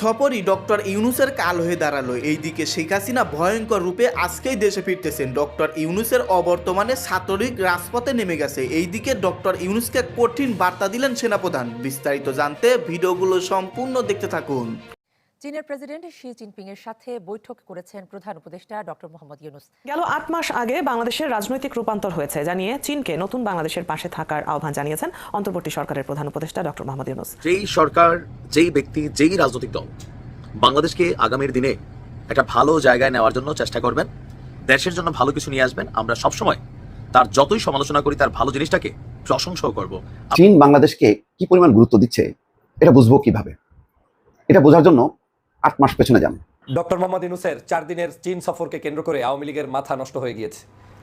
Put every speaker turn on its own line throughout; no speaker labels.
সফরই doctor ইউনুসের কাল হয়ে দাঁড়াল। এইদিকে শেখ হাসিনা ভয়ঙ্কর রূপে আজকেই দেশে ফিরতেছেন। ডক্টর ইউনুসের অবর্তমানে ছাত্রলীগ রাজপথে নেমে গেছে। এইদিকে ডক্টর ইউনুসকে কঠিন বার্তা দিলেন সেনাপ্রধান। বিস্তারিত জানতে ভিডিওগুলো সম্পূর্ণ দেখতে থাকুন।
চীনের প্রেসিডেন্ট শি জিনপিং এর সাথে বৈঠক করেছেন প্রধান উপদেষ্টা ডক্টর মোহাম্মদ ইউনুস।
গেল আট মাস আগে বাংলাদেশের রাজনৈতিক রূপান্তর হয়েছে জানিয়ে চীনকে নতুন বাংলাদেশের পাশে থাকার আহ্বান জানিয়েছেন অন্তর্বর্তী সরকারের প্রধান উপদেষ্টা ডক্টর মোহাম্মদ ইউনুস।
যেই সরকার যেই ব্যক্তি যেই রাজনৈতিক দল বাংলাদেশকে আগামীর দিনে একটা ভালো জায়গায় নেওয়ার জন্য চেষ্টা করবেন দেশের জন্য ভালো কিছু নিয়ে আসবেন আমরা সবসময় তার যতই সমালোচনা করি তার ভালো জিনিসটাকে প্রশংসাও করব।
চীন বাংলাদেশকে কি পরিমাণ গুরুত্ব দিচ্ছে এটা বুঝব কীভাবে? এটা বোঝার জন্য আট মাস পেছনে যান।
ডক্টর মোহাম্মদ ইউনুসের চার দিনের চীন সফরকে কেন্দ্র করে আওয়ামী লীগের মাথা নষ্ট হয়ে গিয়েছে।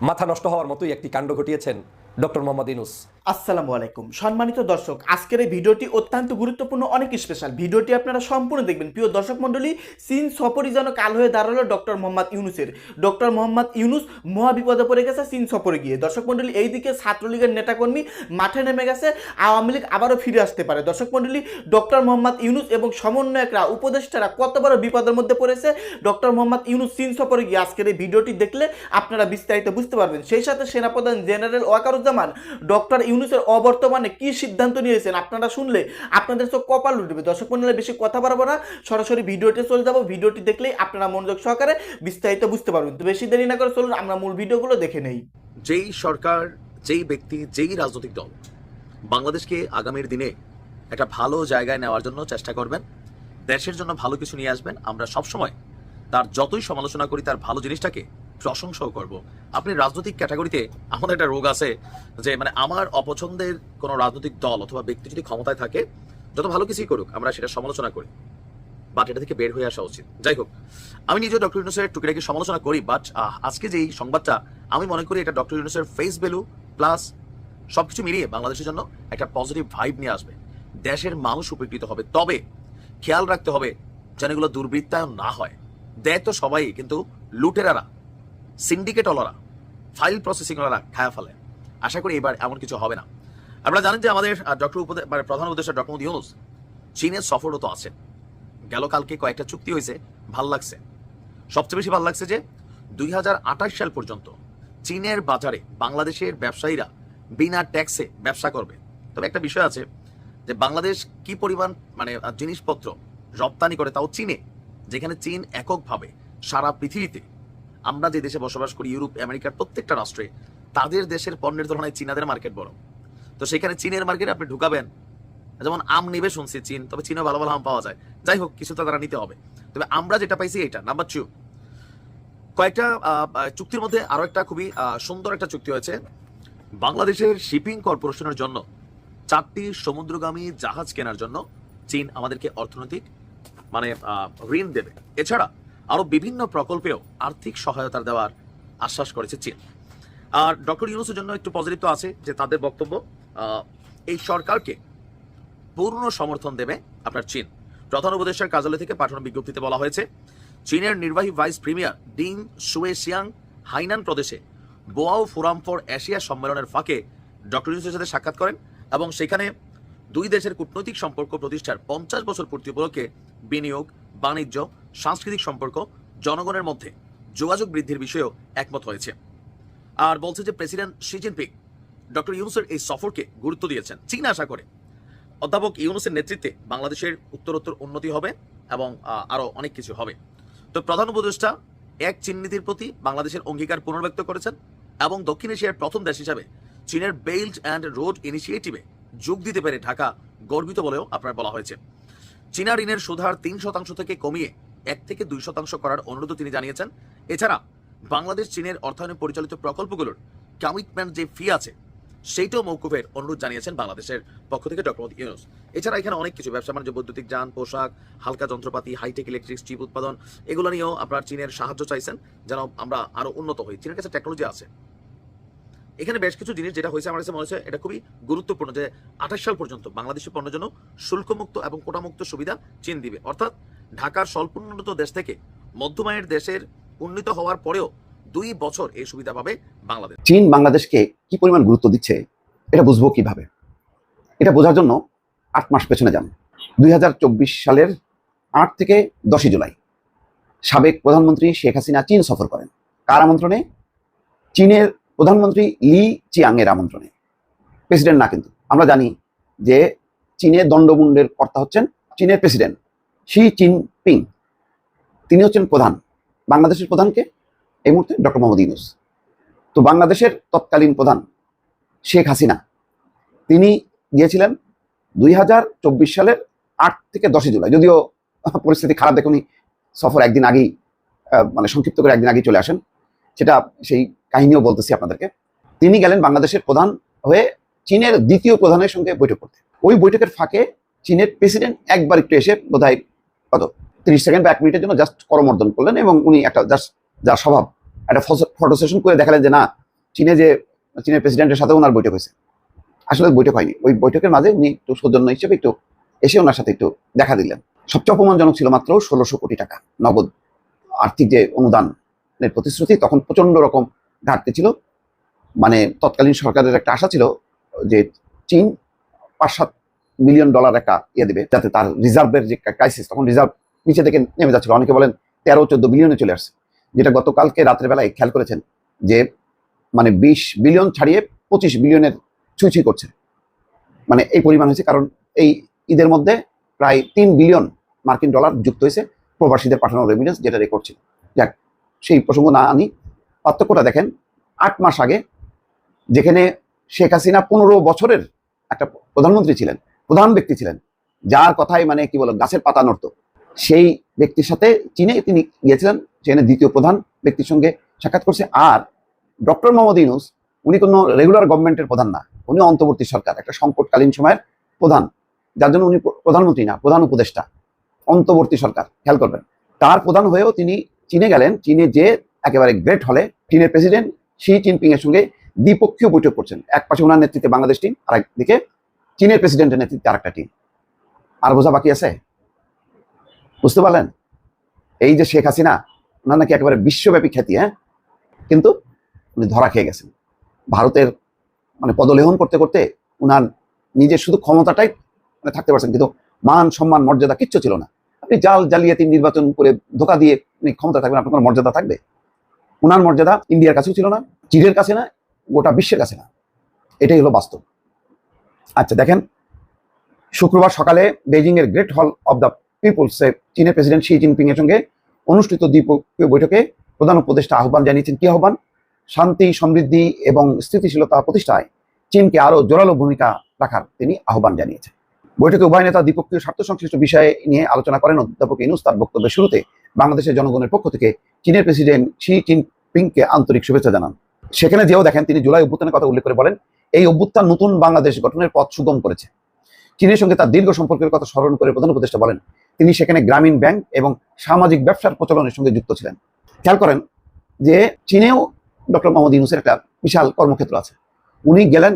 মাথা নষ্ট হওয়ার মতোই একটি কাণ্ড ঘটিয়েছেন ডক্টর মোহাম্মদ ইনুস
আসসালামু আলাইকুম। সম্মানিত দর্শক, আজকের এই ভিডিওটি অত্যন্ত গুরুত্বপূর্ণ, অনেক স্পেশাল ভিডিওটি আপনারা সম্পূর্ণ দেখবেন। প্রিয় দর্শক মণ্ডলী, চীন সফরই যেন কাল হয়ে দাঁড়াল ডক্টর মোহাম্মদ ইউনুসের। ডক্টর মোহাম্মদ ইউনুস মহা বিপদে পড়ে গেছে চীন সফরে গিয়ে। দর্শক মণ্ডলী, এইদিকে ছাত্রলীগের নেতাকর্মী মাঠে নেমে গেছে। আওয়ামী লীগ আবারও ফিরে আসতে পারে। দর্শক মণ্ডলী, ডক্টর মোহাম্মদ ইউনুস এবং সমন্বয়করা, উপদেষ্টারা কত বড় বিপদের মধ্যে পড়েছে? ডক্টর মোহাম্মদ ইউনুস চীন সফরে গিয়ে আজকের এই ভিডিওটি দেখলে আপনারা বিস্তারিত বুঝতে পারবেন। সেই সাথে সেনাপ্রধান জেনারেল ওয়াকারুজ্জামান ডক্টর ইউনুসের অবর্তমানে কি সিদ্ধান্ত নিয়েছেন আপনারা শুনলে আপনাদের চোখ কপাল উঠবে। দর্শক মন্ডলে বেশি কথা বাড়াবো না, সরাসরি ভিডিওটি চলে যাব। ভিডিওটি দেখলেই আপনারা মনোযোগ সহকারে বিস্তারিত বুঝতে পারবেন। তো বেশি দেরি না করে চলুন, আমরা মূল ভিডিওগুলো দেখে নেই।
যেই সরকার, যেই ব্যক্তি, যেই রাজনৈতিক দল বাংলাদেশকে আগামীর দিনে একটা ভালো জায়গায় নেওয়ার জন্য চেষ্টা করবেন, দেশের জন্য ভালো কিছু নিয়ে আসবেন, আমরা সবসময় তার যতই সমালোচনা করি, তার ভালো জিনিসটাকে প্রশংসাও করব। আপনি রাজনৈতিক ক্যাটাগরিতে আমাদের একটা রোগ আছে যে মানে আমার অপছন্দের কোনো রাজনৈতিক দল অথবা ব্যক্তি যদি ক্ষমতায় থাকে, যত ভালো কিছুই করুক, আমরা সেটা সমালোচনা করি। বাট এটা থেকে বের হয়ে আসা উচিত। যাই হোক, আমি নিজেও ডক্টর ইউনুসের টুকিটাকি সমালোচনা করি, বাট আজকে যে সংবাদটা, আমি মনে করি এটা ডক্টর ইউনুসের ফেস ভ্যালু প্লাস সবকিছু মিলিয়ে বাংলাদেশের জন্য একটা পজিটিভ ভাইব নিয়ে আসবে। দেশের মানুষ উপকৃত হবে। তবে খেয়াল রাখতে হবে যেন এগুলো দুর্বৃত্তায়ন না হয়। দেয় তো সবাই কিন্তু লুটেরারা সিন্ডিকেট ওলারা ফাইল প্রসেসিং ওলারা খায়া ফেলে। আশা করি এবার এমন কিছু হবে না। আপনারা জানেন যে আমাদের ডক্টর মানে প্রধান উপদেষ্টা ডক্টর মোদী ইউনুস, চীনের সফরও তো আছে গেল কালকে কয়েকটা চুক্তি হয়েছে, ভালো লাগছে। সবচেয়ে বেশি ভালো লাগছে যে, দুই আঠাশ সাল পর্যন্ত চীনের বাজারে বাংলাদেশের ব্যবসায়ীরা বিনা ট্যাক্সে ব্যবসা করবে। তবে একটা বিষয় আছে যে, বাংলাদেশ কি পরিমাণ মানে জিনিসপত্র রপ্তানি করে তাও চীনে, যেখানে চীন এককভাবে সারা পৃথিবীতে আমরা যে দেশে বসবাস করি, ইউরোপ, আমেরিকার প্রত্যেকটা রাষ্ট্রে, তাদের দেশের পণ্যের তুলনায় চীনাদের মার্কেট বড়। তো সেখানে চীনের মার্কেট আপনি ঢুকাবেন, যেমন আম নেবে শুনছি চীন, তবে চীনও ভালো ভালো আম পাওয়া যায়। যাই হোক, কিছু তো তারা নিতে হবে। তবে আমরা যেটা পাইছি এটা নাম্বার টু কয়েকটা চুক্তির মধ্যে আরও একটা খুবই সুন্দর একটা চুক্তি হয়েছে। বাংলাদেশের শিপিং কর্পোরেশনের জন্য, চারটি সমুদ্রগামী জাহাজ কেনার জন্য চীন আমাদেরকে অর্থনৈতিক মানে ঋণ দেবে। এছাড়া আরও বিভিন্ন প্রকল্পেও আর্থিক সহায়তা দেওয়ার আশ্বাস করেছে চীন। আর ডক্টর ইউনুসের জন্য একটু পজিটিভ তো আছে যে তাদের বক্তব্য এই সরকারকে পূর্ণ সমর্থন দেবে আপনার চীন। প্রধান উপদেষ্টার কার্যালয় থেকে পাঠানো বিজ্ঞপ্তিতে বলা হয়েছে, চীনের নির্বাহী ভাইস প্রিমিয়ার ডিং সুয়েশিয়াং হাইনান প্রদেশে বোয়াও ফোরাম ফর এশিয়া সম্মেলনের ফাঁকে ডক্টর ইউনুসের সাথে সাক্ষাৎ করেন এবং সেখানে দুই দেশের কূটনৈতিক সম্পর্ক প্রতিষ্ঠার পঞ্চাশ বছর পূর্তি উপলক্ষে বিনিয়োগ, বাণিজ্য সাংস্কৃতিক সম্পর্ক জনগণের মধ্যে যোগাযোগ বৃদ্ধির বিষয়েও একমত হয়েছে। আর বলছে যে প্রেসিডেন্ট শি জিনপিং ডক্টর ইউনুসের এই সফরকে গুরুত্ব দিয়েছেন। চীন আশা করে অধ্যাপক ইউনুসের নেতৃত্বে বাংলাদেশের উত্তরোত্তর উন্নতি হবে এবং আহ, আরও অনেক কিছু হবে। তো প্রধান উপদেষ্টা এক চীন নীতির প্রতি বাংলাদেশের অঙ্গীকার পুনর্ব্যক্ত করেছেন এবং দক্ষিণ এশিয়ার প্রথম দেশ হিসাবে চীনের বেল্ট অ্যান্ড রোড ইনিশিয়েটিভে যোগ দিতে পেরে ঢাকা গর্বিত বলেও আপনার বলা হয়েছে। চীনা ঋণের সুধার তিন শতাংশ থেকে কমিয়ে এক থেকে দুই শতাংশ করার অনুরোধও তিনি জানিয়েছেন। এছাড়া বাংলাদেশ, চীনের অর্থায়নে পরিচালিত প্রকল্পগুলোর কমিটমেন্ট যে ফি আছে, সেইটাও মৌকুফের অনুরোধ জানিয়েছেন বাংলাদেশের পক্ষ থেকে ডক্টর ইউনুস। এছাড়া এখানে অনেক কিছু, ব্যবসা বাণিজ্য, বৈদ্যুতিক যান, পোশাক, হালকা যন্ত্রপাতি হাইটেক ইলেকট্রিক চিপ উৎপাদন, এগুলো নিয়েও আপনার চীনের সাহায্য চাইছেন। যেন আমরা আরও উন্নত হই। চীনের কাছে টেকনোলজি আছে। এখানে বেশ কিছু জিনিস যেটা হয়েছে, আমার কাছে মনে হচ্ছে এটা খুবই গুরুত্বপূর্ণ যে আঠাশ সাল পর্যন্ত বাংলাদেশের পণ্যের জন্য শুল্কমুক্ত এবং কোটামুক্ত সুবিধা চীন দিবে। অর্থাৎ ঢাকার স্বল্পোন্নত দেশ থেকে মধ্যমায়ের দেশের উন্নীত হওয়ার পরেও দুই বছর এই সুবিধা পাবে বাংলাদেশ।
চীন বাংলাদেশকে কি পরিমাণ গুরুত্ব দিচ্ছে, এটা বুঝব কীভাবে? এটা বোঝার জন্য আট মাস পেছনে যান। দুই হাজার চব্বিশ সালের আট থেকে দশই জুলাই সাবেক প্রধানমন্ত্রী শেখ হাসিনা চীন সফর করেন। কার আমন্ত্রণে? চীনের প্রধানমন্ত্রী লি চিয়াং এর আমন্ত্রণে। প্রেসিডেন্ট না কিন্তু, আমরা জানি যে চীনের দণ্ডমুণ্ডের কর্তা হচ্ছেন চীনের প্রেসিডেন্ট। শি চিনপিং তিনি হচ্ছেন প্রধান। বাংলাদেশের প্রধানকে এই মুহূর্তে ডক্টর মোহাম্মদ ইউনুস। তো বাংলাদেশের তৎকালীন প্রধান শেখ হাসিনা, তিনি গিয়েছিলেন দুই হাজার চব্বিশ সালের আট থেকে দশই জুলাই। যদিও পরিস্থিতি খারাপ দেখে উনি সফর একদিন আগেই মানে সংক্ষিপ্ত করে একদিন আগেই চলে আসেন। সেটা সেই কাহিনীও বলতেছি আপনাদেরকে। তিনি গেলেন বাংলাদেশের প্রধান হয়ে চীনের দ্বিতীয় প্রধানের সঙ্গে বৈঠক করতে। ওই বৈঠকের ফাঁকে চীনের প্রেসিডেন্ট একবার একটু এসে বোধহয় কত? তিরিশ সেকেন্ড বা এক মিনিটের জন্য জাস্ট করমর্দন করলেন এবং উনি একটা জাস্ট যার স্বভাব, একটা ফটো সেশন করে দেখালেন যে না, চীনে যে, চীনের প্রেসিডেন্টের সাথে ওনার বৈঠক হয়েছে। আসলে বৈঠক হয়নি। ওই বৈঠকের মাঝে উনি একটু সৌজন্য হিসেবে একটু এসে ওনার সাথে একটু দেখা দিলেন। সবচেয়ে অপমানজনক ছিল মাত্র ষোলোশো কোটি টাকা নগদ আর্থিক যে অনুদানের প্রতিশ্রুতি, তখন প্রচণ্ড রকম ঘাটতি ছিল। মানে তৎকালীন সরকারের একটা আশা ছিল যে চীন পাঁচ সাত মিলিয়ন ডলার একটা ইয়ে দেবে, যাতে তার রিজার্ভের যে ক্রাইসিস তখন রিজার্ভ নিচে থেকে নেমে যাচ্ছিল অনেকে বলেন তেরো, চোদ্দ বিলিয়নে চলে আসছে। যেটা গতকালকে রাত্রে বেলায় খেয়াল করেছেন যে মানে বিশ বিলিয়ন ছাড়িয়ে পঁচিশ বিলিয়নের ছুঁই করছে। মানে এই পরিমাণ হয়েছে, কারণ এই ঈদের মধ্যে প্রায় তিন বিলিয়ন মার্কিন ডলার যুক্ত হয়েছে প্রবাসীদের পাঠানো রেমিডেন্স যেটা রেকর্ড ছিল। যাক, সেই প্রসঙ্গ না আনি, পার্থক্যটা দেখেন, আট মাস আগে যেখানে শেখ হাসিনা পনেরো বছরের একটা প্রধানমন্ত্রী ছিলেন প্রধান ব্যক্তি ছিলেন। যার কথাই মানে কি বলো, গাছের পাতা নড়ত। সেই ব্যক্তির সাথে চীনে তিনি গিয়েছিলেন চীনে দ্বিতীয় প্রধান ব্যক্তির সঙ্গে সাক্ষাৎ করছে। আর ডক্টর মোহাম্মদ ইউনুস, উনি কোনো রেগুলার গভর্নমেন্টের প্রধান না, উনি অন্তর্বর্তী সরকার, একটা সংকটকালীন সময়ের প্রধান। যার জন্য উনি প্রধানমন্ত্রী না, প্রধান উপদেষ্টা, অন্তর্বর্তী সরকার, খেয়াল করবেন। তার প্রধান হয়েও তিনি চীনে গেলেন, চীনে যে একেবারে গ্রেট হলে, চীনের প্রেসিডেন্ট শি জিনপিং এর সঙ্গে দ্বিপক্ষীয় বৈঠক করছেন। এক পাশে ওনার নেতৃত্বে বাংলাদেশ টিম আর একদিকে চীনের প্রেসিডেন্টের নেতৃত্বে আরেকটা টিম আর বোঝা বাকি আছে? বুঝতে পারলেন? এই যে শেখ হাসিনা, ওনার নাকি একেবারে বিশ্বব্যাপী খ্যাতি হ্যাঁ? কিন্তু উনি ধরা খেয়ে গেছেন। ভারতের মানে পদলেহন করতে করতে উনার নিজের শুধু ক্ষমতাটাই মানে থাকতে পারছেন, কিন্তু মান, সম্মান, মর্যাদা কিচ্ছু ছিল না। আপনি জাল জালিয়াতি নির্বাচন করে ধোকা দিয়ে আপনি ক্ষমতা থাকবেন, আপনার কোনো মর্যাদা থাকবে? উনার মর্যাদা ইন্ডিয়ার কাছেও ছিল না, চীনের কাছে না, গোটা বিশ্বের কাছে না। এটাই হলো বাস্তব। আচ্ছা দেখেন, শুক্রবার সকালে বেজিং এর গ্রেট হল অব দ্য পিপুলসে চীনের প্রেসিডেন্ট শি জিনপিং এর সঙ্গে অনুষ্ঠিত দ্বিপক্ষীয় বৈঠকে প্রধান উপদেষ্টা আহ্বান জানিয়েছেন। কি আহ্বান? শান্তি, সমৃদ্ধি এবং স্থিতিশীলতা প্রতিষ্ঠায় চীনকে আরও জোরালো ভূমিকা রাখার তিনি আহ্বান জানিয়েছেন। বৈঠকে উভয় নেতা দ্বিপক্ষীয় স্বার্থ সংশ্লিষ্ট বিষয়ে নিয়ে আলোচনা করেন অধ্যাপক ইনুস। তার বক্তব্যের শুরুতে বাংলাদেশের জনগণের পক্ষ থেকে চীনের প্রেসিডেন্ট শি জিনপিংকে আন্তরিক শুভেচ্ছা জানান। সেখানে যেও দেখেন, তিনি জুলাই অভ্যুত্থানের কথা উল্লেখ করে বলেন এই অভ্যুত্থান নতুন বাংলাদেশ গঠনের পথ সুগম করেছে। চীনের সঙ্গে তার দীর্ঘ সম্পর্কের কথা স্মরণ করে প্রধান উপদেষ্টা বলেন, তিনি সেখানে গ্রামীণ ব্যাংক এবং সামাজিক ব্যবসার প্রচলনের সঙ্গে যুক্ত ছিলেন। খেয়াল করেন যে চীনেও ডক্টর মোহাম্মদ ইউনুসের একটা বিশাল কর্মক্ষেত্র আছে। উনি গেলেন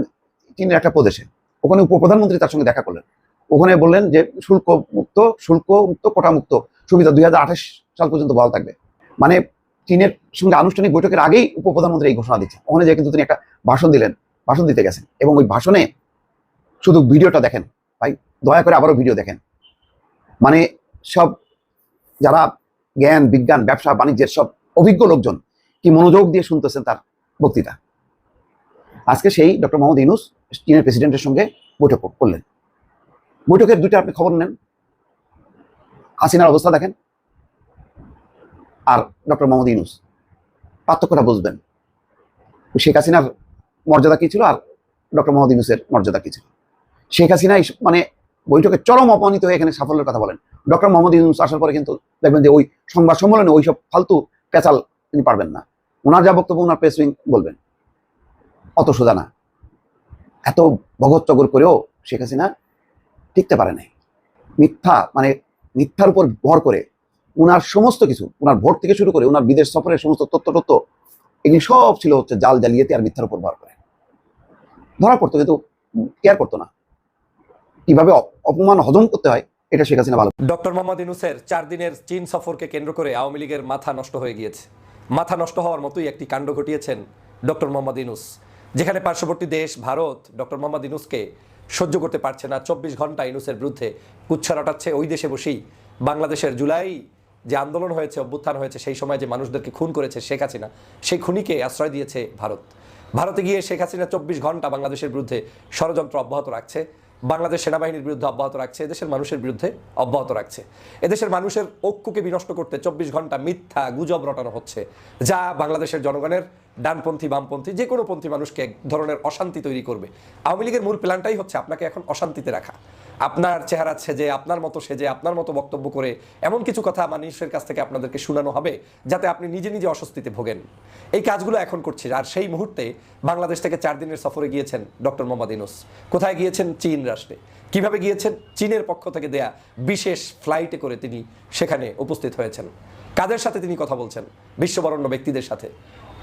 চীনের একটা প্রদেশে। ওখানে উপপ্রধানমন্ত্রী তার সঙ্গে দেখা করলেন। ওখানে বললেন যে শুল্ক মুক্ত শুল্ক মুক্ত কোটা মুক্ত সুবিধা দুই হাজার আঠাশ সাল পর্যন্ত বহাল থাকবে। মানে চীনের সঙ্গে আনুষ্ঠানিক বৈঠকের আগেই উপপ্রধানমন্ত্রী এই ঘোষণা দিচ্ছেন। ওখানে যে কিন্তু তিনি একটা ভাষণ দিলেন। ভাষণ দিতে গেছেন এবং ওই ভাষণে শুধু ভিডিওটা দেখেন। ভাই, দয়া করে আবারও ভিডিও দেখেন। মানে সব যারা জ্ঞান, বিজ্ঞান, ব্যবসা, বাণিজ্যের সব অভিজ্ঞ লোকজন কি মনোযোগ দিয়ে শুনতেছেন তার বক্তৃতা? আজকে সেই ডক্টর মোহাম্মদ ইউনুস চীনের প্রেসিডেন্টের সঙ্গে বৈঠক করলেন। বৈঠকের দুইটা আপনি খবর নেন। হাসিনার অবস্থা দেখেন আর ডক্টর মোহাম্মদ ইউনুস পার্থক্যটা বুঝবেন। শেখ হাসিনার মর্যাদা কি ছিল? আর ডক্টর মোহাম্মদ ইউনুসের মর্যাদা কি ছিল? শেখ হাসিনা মানে বৈঠকে চরম অপমানিত হয়ে এখানে সাফল্যের কথা বলেন। ডক্টর মোহাম্মদ ইউনুস আসার পরে কিন্তু দেখবেন যে ওই সংবাদ সম্মেলনে ওই সব ফালতু পেঁচাল তিনি পারবেন না। ওনার যা বক্তব্য, ওনার প্রেস উইং বলবেন। অত সোজা না। এত ভগৎ চগর করেও শেখ হাসিনা টিকতে পারে নাই। মিথ্যা মানে মিথ্যার উপর ভর করে ওনার সমস্ত কিছু ওনার ভোট থেকে শুরু করে ওনার বিদেশ সফরের সমস্ত তথ্য তথ্য এগুলি সব ছিল হচ্ছে জাল জালিয়াতি আর মিথ্যার উপর ভর করে। ধরা পড়তো, কিন্তু কেয়ার করতো না। কীভাবে অপমান হজম করতে হয়, এটা শেখ হাসিনা ভালো
ডক্টর মোহাম্মদ ইউনুসের চার দিনের চীন সফরকে কেন্দ্র করে আওয়ামী লীগের মাথা নষ্ট হয়ে গিয়েছে। মাথা নষ্ট হওয়ার মতোই একটি কাণ্ড ঘটিয়েছেন ডক্টর মোহাম্মদ ইউনুস, যেখানে পার্শ্ববর্তী দেশ ভারত ডক্টর মোহাম্মদ ইউনুসকে সহ্য করতে পারছে না। চব্বিশ ঘণ্টা ইউনুসের বিরুদ্ধে কুচ্ছা রটাচ্ছে ওই দেশে বসেই। বাংলাদেশের জুলাই যে আন্দোলন হয়েছে, অভ্যুত্থান হয়েছে, সেই সময় যে মানুষদেরকে খুন করেছে শেখ হাসিনা, সেই খুনিকে আশ্রয় দিয়েছে ভারত। ভারতে গিয়ে শেখ হাসিনা চব্বিশ ঘণ্টা বাংলাদেশের বিরুদ্ধে ষড়যন্ত্র অব্যাহত রাখছে। বাংলাদেশ সেনাবাহিনীর বিরুদ্ধে অব্যাহত রাখছে, এদেশের মানুষের বিরুদ্ধে অব্যাহত রাখছে। এদেশের মানুষের ঐক্যকে বিনষ্ট করতে চব্বিশ ঘণ্টা মিথ্যা গুজব রটানো হচ্ছে, যা বাংলাদেশের জনগণের ডানপন্থী, বামপন্থী, যে কোনো পন্থী মানুষকে এক ধরনের অশান্তি তৈরি করবে। আওয়ামী লীগের মূল প্ল্যানটাই হচ্ছে আপনাকে এখন অশান্তিতে রাখা। আপনার চেহারা সেজে, আপনার মতো সেজে, আপনার মতো বক্তব্য করে এমন কিছু কথা মানুষের কাছ থেকে আপনাদেরকে শোনানো হবে যাতে আপনি নিজে নিজে অস্বস্তিতে ভোগেন। এই কাজগুলো এখন করছে আর সেই মুহূর্তে বাংলাদেশ থেকে চার দিনের সফরে গিয়েছেন ডক্টর মোহাম্মদ ইনুস কোথায় গিয়েছেন? চীন রাষ্ট্রে। কীভাবে গিয়েছেন? চীনের পক্ষ থেকে দেয়া বিশেষ ফ্লাইটে করে তিনি সেখানে উপস্থিত হয়েছেন। কাদের সাথে তিনি কথা বলছেন? বিশ্ববরণ্য ব্যক্তিদের সাথে।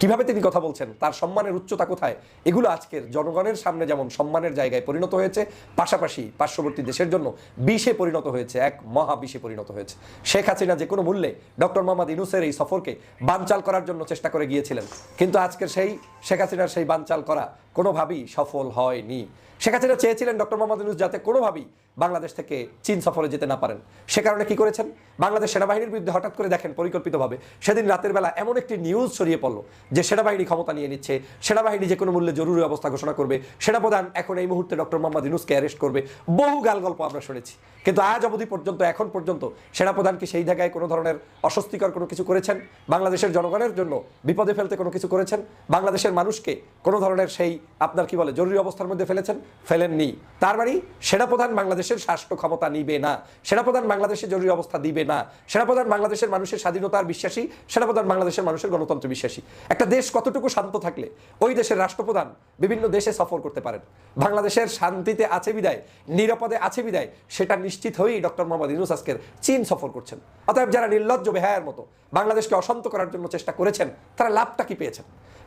কীভাবে তিনি কথা বলছেন? তার সম্মানের উচ্চতা কোথায়? এগুলো আজকের জনগণের সামনে যেমন সম্মানের জায়গায় পরিণত হয়েছে, পাশাপাশি পার্শ্ববর্তী দেশের জন্য বিষে পরিণত হয়েছে, এক মহা বিষে পরিণত হয়েছে। শেখ হাসিনা যে কোনো মূল্যে ডক্টর মোহাম্মদ ইনুসের এই সফরকে বানচাল করার জন্য চেষ্টা করে গিয়েছিলেন। কিন্তু আজকের সেই শেখ হাসিনার সেই বানচাল করা কোনোভাবেই সফল হয়নি। শেখ হাসিনা চেয়েছিলেন ডক্টর মোহাম্মদ ইউনুস যাতে কোনোভাবেই বাংলাদেশ থেকে চীন সফরে যেতে না পারেন। সে কারণে কি করেছেন? বাংলাদেশ সেনাবাহিনীর বিরুদ্ধে হঠাৎ করে দেখেন পরিকল্পিতভাবে। সেদিন রাতের বেলা এমন একটি নিউজ ছড়িয়ে পড়ল যে সেনাবাহিনী ক্ষমতা নিয়ে নিচ্ছে, সেনাবাহিনী যে কোনো মূল্যে জরুরি অবস্থা ঘোষণা করবে, সেনাপ্রধান এখন এই মুহূর্তে ডক্টর মোহাম্মদ ইউনুসকে অ্যারেস্ট করবে। বহু গাল গল্প আমরা শুনেছি। কিন্তু আজ অবধি পর্যন্ত, এখন পর্যন্ত সেনাপ্রধান কি সেই জায়গায় কোনো ধরনের অস্বস্তিকর কোনো কিছু করেছেন? বাংলাদেশের জনগণের জন্য বিপদে ফেলতে কোনো কিছু করেছেন? বাংলাদেশের মানুষকে কোনো ধরনের সেই আপনার কি বলে, জরুরি অবস্থার মধ্যে ফেলেছেন? ফেলেননি। তার মানে সেনাপ্রধান বাংলাদেশের স্বাস্থ্য ক্ষমতা নিবে না। সেনাপ্রধান বাংলাদেশের জরুরি অবস্থা দিবে না। সেনাপ্রধান বাংলাদেশের মানুষের স্বাধীনতার বিশ্বাসী সেনাপ্রধান বাংলাদেশের মানুষের গণতন্ত্র বিশ্বাসী। একটা দেশ কতটুকু শান্ত থাকলে, ওই দেশের রাষ্ট্রপ্রধান বিভিন্ন দেশে সফর করতে পারেন। বাংলাদেশের শান্তিতে আছে বিদায়, নিরাপদে আছে বিদায়, সেটা নিশ্চিত হয়েই ডক্টর মোহাম্মদ ইউনুস আজকের চীন সফর করছেন। অতএব যারা নির্লজ্জ, বেহায়ের মতো বাংলাদেশকে অশান্ত করার জন্য চেষ্টা করেছেন, তারা লাভটা কি পেয়েছেন?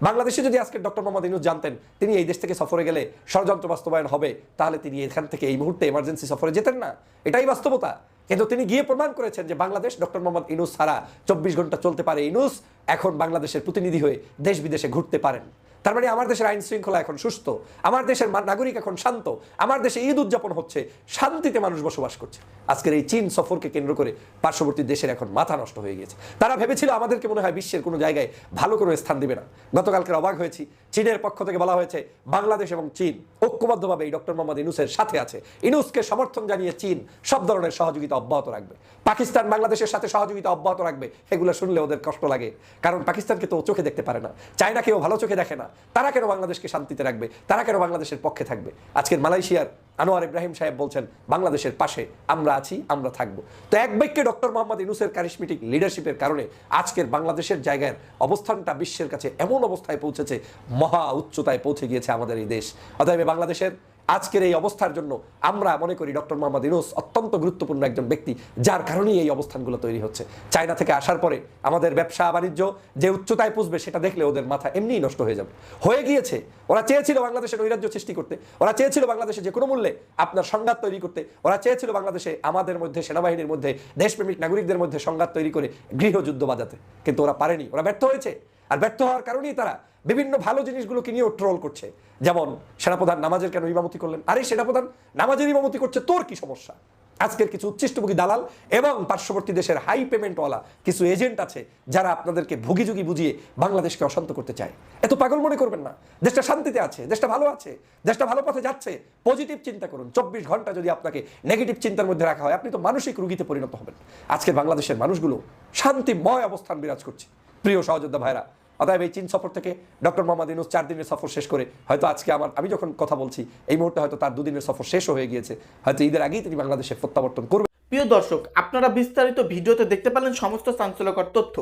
বাংলাদেশে যদি আজকে ডক্টর মোহাম্মদ ইউনুস জানতেন, তিনি এই দেশ থেকে সফরে গেলে ষড়যন্ত্র বাস্তবায়ন হবে, তাহলে তিনি এখান থেকে এই মুহূর্তে এমার্জেন্সি সফরে যেতেন না। এটাই বাস্তবতা। কিন্তু তিনি গিয়ে প্রমাণ করেছেন যে বাংলাদেশ ডক্টর মোহাম্মদ ইনুস ছাড়া চব্বিশ ঘণ্টা চলতে পারে। ইনুস এখন বাংলাদেশের প্রতিনিধি হয়ে দেশ বিদেশে ঘুরতে পারেন। তার মানে আমার দেশের আইন শৃঙ্খলা এখন সুস্থ, আমার দেশের নাগরিক এখন শান্ত, আমার দেশে ঈদ উদযাপন হচ্ছে, শান্তিতে মানুষ বসবাস করছে। আজকের এই চীন সফরকে কেন্দ্র করে পার্শ্ববর্তী দেশের এখন মাথা নষ্ট হয়ে গিয়েছে। তারা ভেবেছিল আমাদেরকে মনে হয় বিশ্বের কোনো জায়গায় ভালো কোনো স্থান দেবে না। গতকালকের অবাক হয়েছি, চীনের পক্ষ থেকে বলা হয়েছে, বাংলাদেশ এবং চীন ঐক্যবদ্ধভাবে এই ডক্টর মোহাম্মদ ইনুসের সাথে আছে। ইনুসকে সমর্থন জানিয়ে চীন সব ধরনের সহযোগিতা অব্যাহত রাখবে। পাকিস্তান বাংলাদেশের সাথে সহযোগিতা অব্যাহত রাখবে, এগুলো শুনলে ওদের কষ্ট লাগে। কারণ পাকিস্তানকে তো চোখে দেখতে পারে না। চায়নাকেও ভালো চোখে দেখে না। তারা কেন বাংলাদেশকে শান্তিতে রাখবে? তারা কেন বাংলাদেশের পক্ষে থাকবে? আজকের মালয়েশিয়ার আনোয়ার ইব্রাহিম সাহেব বলছেন, বাংলাদেশের পাশে আমরা আছি, আমরা থাকব। তো এক বাক্যে ডক্টর মোহাম্মদ ইনুসের কারিশমেটিক লিডারশিপের কারণে আজকের বাংলাদেশের জায়গার অবস্থানটা বিশ্বের কাছে এমন অবস্থায় পৌঁছেছে, মহা উচ্চতায় পৌঁছে গিয়েছে আমাদের এই দেশ। অতএব বাংলাদেশের আজকের এই অবস্থার জন্য আমরা মনে করি ডক্টর মোহাম্মদ ইনুস অত্যন্ত গুরুত্বপূর্ণ একজন ব্যক্তি, যার কারণেই এই অবস্থানগুলো তৈরি হচ্ছে। চায়না থেকে আসার পরে আমাদের ব্যবসা বাণিজ্য যে উচ্চতায় পুষবে সেটা দেখলে ওদের মাথা এমনিই নষ্ট হয়ে যাবে। হয়ে গিয়েছে, ওরা চেয়েছিল বাংলাদেশের নৈরাজ্য সৃষ্টি করতে, ওরা চেয়েছিল বাংলাদেশে যে কোনো মূল্যে আপনার সংঘাত তৈরি করতে, ওরা চেয়েছিল বাংলাদেশে আমাদের মধ্যে, সেনাবাহিনীর মধ্যে, দেশপ্রেমিক নাগরিকদের মধ্যে সংঘাত তৈরি করে গৃহযুদ্ধ বাজাতে। কিন্তু ওরা পারেনি, ওরা ব্যর্থ হয়েছে। আর ব্যর্থ হওয়ার কারণেই তারা বিভিন্ন ভালো জিনিসগুলোকে নিয়েও ট্রোল করছে। যেমন, সেনাপ্রধান নামাজের কেন ইমামতি করলেন? আরে, সেনাপ্রধান, নামাজের ইমামতি করছে, তোর কি সমস্যা? আজকের কিছু উচ্ছিষ্টভোগী দালাল এবং পার্শ্ববর্তী দেশের হাই পেমেন্টওয়ালা কিছু এজেন্ট আছে, যারা আপনাদেরকে ভুগিযুগি বুঝিয়ে বাংলাদেশকে অশান্ত করতে চায়। এত পাগল মনে করবেন না। দেশটা শান্তিতে আছে, দেশটা ভালো আছে, দেশটা ভালো পথে যাচ্ছে। পজিটিভ চিন্তা করুন। চব্বিশ ঘণ্টা যদি আপনাকে নেগেটিভ চিন্তার মধ্যে রাখা হয়, আপনি তো মানসিক রুগীতে পরিণত হবেন। আজকের বাংলাদেশের মানুষগুলো শান্তিময় অবস্থান বিরাজ করছে। প্রিয় সহযোদ্ধা ভাইরা অতএব এই চীন সফর থেকে ডক্টর মোহাম্মদ ইউনুস চার দিনের সফর শেষ করে হয়তো আজকে আমার, আমি যখন কথা বলছি, এই মুহূর্তে হয়তো তার দুদিনের সফর শেষও হয়ে গিয়েছে। হয়তো ঈদের আগেই তিনি বাংলাদেশে প্রত্যাবর্তন করবেন।
প্রিয় দর্শক, আপনারা বিস্তারিত ভিডিওতে দেখতে পেলেন সমস্ত চাঞ্চল্যকর তথ্য।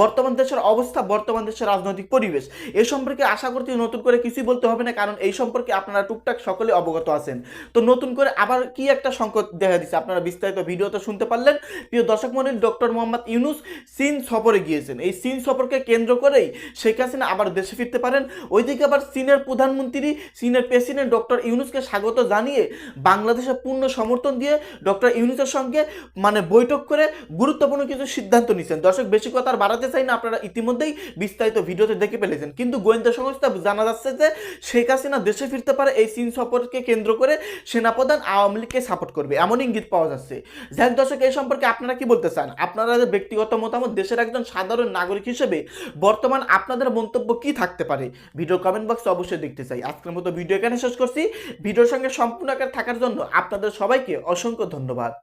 বর্তমান দেশের অবস্থা, বর্তমান দেশের রাজনৈতিক পরিবেশ, এ সম্পর্কে আশা করছি নতুন করে কিছুই বলতে হবে না, কারণ এই সম্পর্কে আপনারা টুকটাক সকলে অবগত আছেন। তো নতুন করে আবার কি একটা সংকট দেখা দিচ্ছে, আপনারা বিস্তারিত ভিডিওতে শুনতে পারলেন। প্রিয় দর্শক মন্ডলী ডক্টর মোহাম্মদ ইউনুস চীন সফরে গিয়েছেন। এই চীন সফরকে কেন্দ্র করেই শেখ হাসিনা আবার দেশে ফিরতে পারেন। ওইদিকে আবার চীনের প্রধানমন্ত্রী, চীনের প্রেসিডেন্ট ডক্টর ইউনুসকে স্বাগত জানিয়ে বাংলাদেশের পূর্ণ সমর্থন দিয়ে ডক্টর ইউনুসের সঙ্গে মানে বৈঠক করে গুরুত্বপূর্ণ কিছু সিদ্ধান্ত নিচ্ছেন দর্শক, বেশি কথা আর বাড়াতে চাই না, আপনারা ইতিমধ্যেই বিস্তারিত ভিডিওতে দেখে ফেলেছেন। কিন্তু গোয়েন্দা সংস্থা জানা যাচ্ছে যে শেখ হাসিনা দেশে ফিরতে পারে, এই চীন সফরকে কেন্দ্র করে সেনাপ্রধান আওয়ামী লীগকে সাপোর্ট করবে। এমন ইঙ্গিত পাওয়া যাচ্ছে। যাই হোক দর্শক, এই সম্পর্কে আপনারা কি বলতে চান? আপনারা যে ব্যক্তিগত মতামত, দেশের একজন সাধারণ নাগরিক হিসেবে বর্তমান আপনাদের মন্তব্য কি থাকতে পারে? ভিডিও কমেন্ট বক্সে অবশ্যই দেখতে চাই। আজকের মতো ভিডিও এখানে শেষ করছি। ভিডিওর সঙ্গে সম্পূর্ণ আকার থাকার জন্য আপনাদের সবাইকে অসংখ্য ধন্যবাদ।